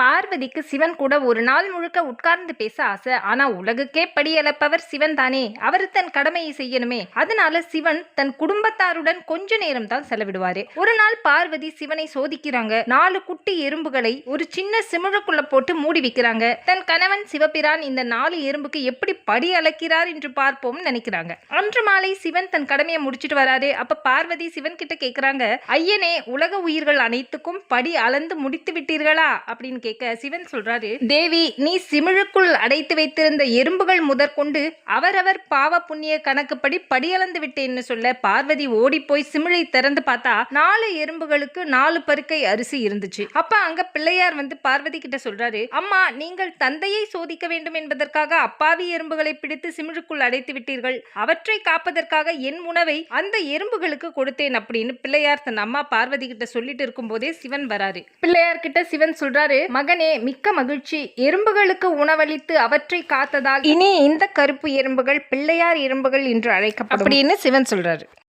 பார்வதிக்கு சிவன் கூட ஒரு நாள் முழுக்க உட்கார்ந்து பேச ஆசை. ஆனா உலகுக்கே படியளப்பவர் சிவன் தானே. அவர் தன் கடமையை செய்யணுமே. அதனால சிவன் தன் குடும்பத்தாருடன் கொஞ்ச நேரம் தான் செலவிடுவாரு. ஒரு நாள் பார்வதி சிவனை சோதிக்கிறாங்க. நாலு குட்டி எறும்புகளை ஒரு சின்ன சிமிழுக்குள்ள போட்டு மூடி வைக்கிறாங்க. தன் கணவன் சிவபிரான் இந்த நாலு எறும்புக்கு எப்படி படி அளக்கிறார் என்று பார்ப்போம்னு நினைக்கிறாங்க. அன்று மாலை சிவன் தன் கடமையை முடிச்சிட்டு வராரு. அப்ப பார்வதி சிவன் கிட்ட கேக்குறாங்க ஐயனே உலக உயிர்கள் அனைத்துக்கும் படி அளந்து முடித்து விட்டீர்களா? அப்படின்னு கேட்க சிவன் சொல்றாரு தேவி நீ சிமிழுக்குள் அடைத்து வைத்திருந்த எறும்புகள் முதற்கொண்டு அவரவர் பாவ புண்ணிய கணக்குப்படி படியளந்து விட்டேன்னு சொல்ல பார்வதி ஓடி போய் சிமிழை திறந்து பார்த்தா நாலு எறும்புகளுக்கு நாலு பருக்கை அரிசி இருந்துச்சு. அப்ப அங்க பிள்ளையார் வந்து பார்வதி கிட்ட சொல்றாரு அம்மா நீங்கள் தந்தையை சோதிக்க வேண்டும் என்பதற்காக அப்பாவி எறும்புகளை பிடித்து சிமிழுக்குள் அடைத்து விட்டீர்கள். அவற்றை காப்பதற்காக என் உணவை அந்த எறும்புகளுக்கு கொடுத்தேன் அப்படின்னு பிள்ளையார் தன் அம்மா பார்வதி கிட்ட சொல்லிட்டு இருக்கும் போதே சிவன் வராரு. பிள்ளையார் கிட்ட சிவன் சொல்றாரு மகனே மிக்க மகிழ்ச்சி. எறும்புகளுக்கு உணவளித்து அவற்றை காத்ததால் இனி இந்த கருப்பு எறும்புகள் பிள்ளையார் எறும்புகள் என்று அழைக்கப்படும். அப்படின்னு சிவன் சொல்றாரு.